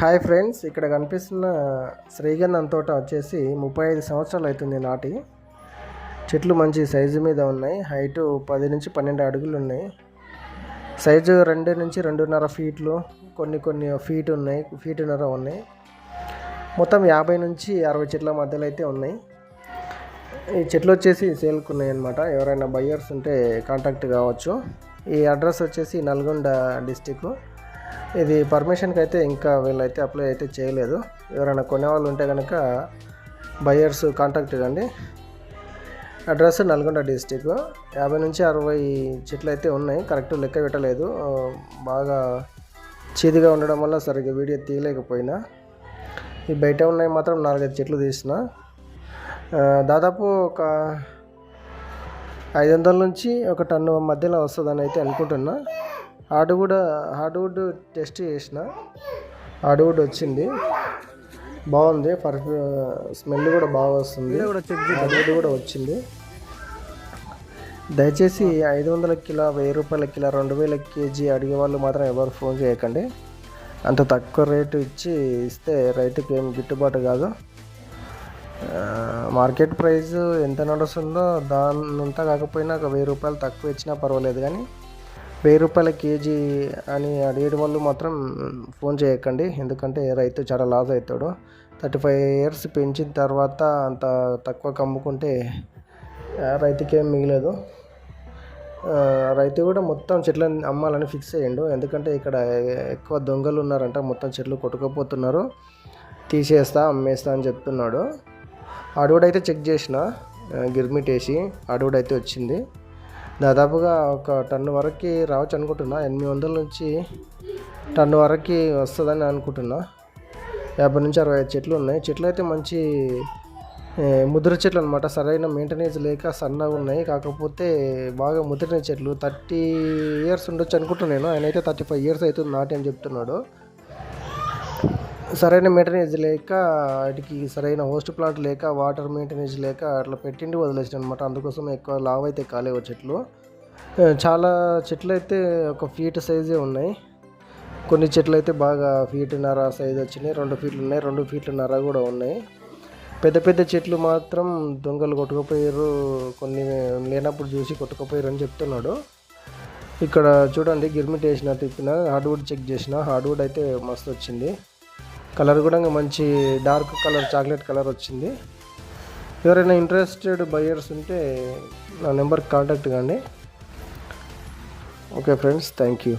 Hi friends ఇక్కడ కనిపిస్తున్న శ్రీగంధం తోట వచ్చేసి ముప్పై ఐదు సంవత్సరాలు అవుతుంది నాటి. చెట్లు మంచి సైజు మీద ఉన్నాయి. హైటు పది నుంచి పన్నెండు అడుగులు ఉన్నాయి. సైజు రెండు నుంచి రెండున్నర ఫీట్లు కొన్ని కొన్ని ఫీట్ ఉన్నాయి ఫీటున్నర ఉన్నాయి. మొత్తం యాభై నుంచి అరవై చెట్ల మధ్యలో అయితే ఉన్నాయి. ఈ చెట్లు వచ్చేసి సేల్కి ఉన్నాయి అనమాట ఎవరైనా బయ్యర్స్ ఉంటే కాంటాక్ట్ కావచ్చు. ఈ అడ్రస్ వచ్చేసి నల్గొండ డిస్టిక్ ఇది పర్మిషన్కి అయితే ఇంకా వీళ్ళైతే అప్లై అయితే చేయలేదు. ఎవరైనా కొనేవాళ్ళు ఉంటే కనుక బయర్స్ కాంటాక్ట్ కండి అడ్రస్ నల్గొండ డిస్టిక్. యాభై నుంచి అరవై చెట్లు అయితే ఉన్నాయి. కరెక్ట్ లెక్క పెట్టలేదు. బాగా చీదిగా ఉండడం వల్ల సరిగ్గా వీడియో తీయలేకపోయినా. ఈ బయట ఉన్నాయి మాత్రం నాలుగైదు చెట్లు తీసిన. దాదాపు ఒక ఐదు వందల నుంచి ఒక టన్ను మధ్యలో వస్తుందని అయితే అనుకుంటున్నా. హార్డ్వుడ్ హార్డ్వుడ్ టెస్ట్ చేసిన. హార్డ్వుడ్ వచ్చింది. బాగుంది. పర్ఫ్యూ స్మెల్ కూడా బాగా వస్తుంది. హార్డ్వుడ్ కూడా వచ్చింది. దయచేసి ఐదు వందల కిలో వెయ్యి రూపాయల కిలో రెండు వేల కేజీ అడిగే వాళ్ళు మాత్రం ఎవరు ఫోన్ చేయకండి. అంత తక్కువ రేటు ఇచ్చి ఇస్తే రైతుకి ఏం గిట్టుబాటు కాదు. మార్కెట్ ప్రైస్ ఎంత నడుస్తుందో దానంతా కాకపోయినా ఒక వెయ్యి రూపాయలు తక్కువ ఇచ్చినా పర్వాలేదు కానీ వెయ్యి రూపాయల కేజీ అని అడిగేటి వాళ్ళు మాత్రం ఫోన్ చేయకండి. ఎందుకంటే రైతు చాలా లాస్ అవుతాడు. థర్టీ ఫైవ్ ఇయర్స్ పెంచిన తర్వాత అంత తక్కువ కమ్ముకుంటే రైతుకేం రైతుకి మిగలేదు. రైతు కూడా మొత్తం చెట్లను అమ్మాలని ఫిక్స్ అయ్యిండు. ఎందుకంటే ఇక్కడ ఎక్కువ దొంగలు ఉన్నారంట మొత్తం చెట్లు కొట్టుకుపోతున్నారు. తీసేస్తా అమ్మేస్తా అని చెప్తున్నాడు. అడవుడు చెక్ చేసిన గిర్మిట్ వేసి అడవుడు వచ్చింది. దాదాపుగా ఒక టన్ను వరకు రావచ్చు అనుకుంటున్నా. ఎనిమిది వందల నుంచి టన్ను వరకు వస్తుందని అనుకుంటున్నా. యాభై నుంచి అరవై ఐదు చెట్లు ఉన్నాయి. చెట్లు అయితే మంచి ముద్ర చెట్లు అనమాట సరైన మెయింటెనెన్స్ లేక సన్నగా ఉన్నాయి. కాకపోతే బాగా ముదిరిన చెట్లు. థర్టీ ఇయర్స్ ఉండొచ్చు అనుకుంటున్నాను నేను. ఆయన అయితే థర్టీ ఫైవ్ ఇయర్స్ అవుతుంది నాటి అని చెప్తున్నాడు. సరైన మెయింటెనెన్స్ లేక వాటికి సరైన హోస్ట్ ప్లాంట్ లేక వాటర్ మెయింటెనెన్స్ లేక అట్లా పెట్టిండి వదిలేసిన అనమాట అందుకోసం ఎక్కువ లావ్ అయితే కాలేవు చెట్లు. చాలా చెట్లు అయితే ఒక ఫీట్ సైజే ఉన్నాయి. కొన్ని చెట్లు అయితే బాగా ఫీట్న్నర సైజ్ వచ్చినాయి. రెండు ఫీట్లు ఉన్నాయి రెండు ఫీట్లున్నర కూడా ఉన్నాయి. పెద్ద పెద్ద చెట్లు మాత్రం దొంగలు కొట్టుకుపోయారు కొన్ని లేనప్పుడు చూసి కొట్టుకుపోయారు అని చెప్తున్నాడు. ఇక్కడ చూడండి గిర్మిట్ వేసిన తిప్పిన హార్డ్వుడ్ చెక్ చేసిన హార్డ్వుడ్ అయితే మస్తు వచ్చింది. కలర్ కూడా మంచి డార్క్ కలర్ చాక్లెట్ కలర్ వచ్చింది. ఎవరైనా ఇంట్రెస్టెడ్ బయ్యర్స్ ఉంటే నా నెంబర్కి కాంటాక్ట్ కానీ ఓకే ఫ్రెండ్స్ థ్యాంక్ యూ